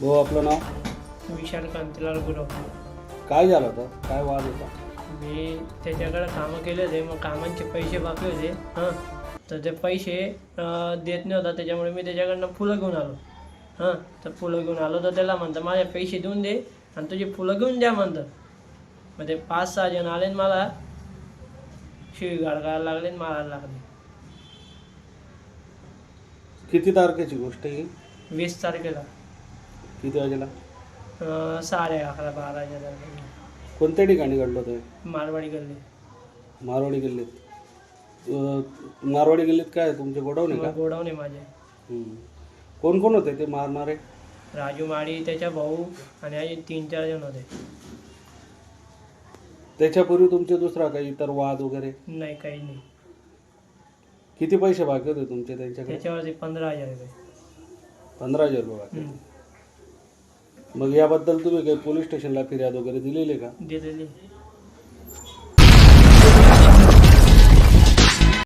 भाऊ आपलं नाव? विशाल कांतीलाल गुरव. काय झालं होतं? काय वाद होता? मी त्याच्याकडे कामं केले होते मग कामांचे पैसे बाकी होते हां. तर ते पैसे अं, देत नव्हता त्याच्यामुळे मी त्याच्याकडनं फुलं घेऊन आलो हां. तर फुलं घेऊन आलो तर त्याला म्हणतं माझे पैसे देऊन दे आणि तुझी फुलं घेऊन द्या म्हणतं. मग ते पाच सहा जण आले आणि मला शिवीगाळ करायला लागले आणि मारायला लागले. किती तारखेची गोष्ट आहे ही? वीस तारखेला. किती वाजेला? अं, साडे अकरा बाराच्या दरम्यान कोणत्या ठिकाणी घडलं हे? मारवाडी गल्ली. मारवाडी गल्लीत. अं, मारवाडी गल्लीत काय? तुमचे गोडाऊन आहे का? मग गोडाऊन आहे माझे. हम्म. कोण कोण होते ते मारणारे? राजू माळी त्याचा भाऊ आणि तीन चार जण होते. त्याच्यापूर्वी तुमचे दुसरा काही इतर वाद वगैरे? नाही काही नाही. किती पैसे बाकी होते तुमचे त्यांच्याकडे? त्याच्यावरती पंधरा हजार रुपये. पंधरा हजार रुपये बाकी हम्म. मग याबद्दल तुम्ही काही पोलीस स्टेशनला फिर्याद वगैरे दिलेली का? दिलेली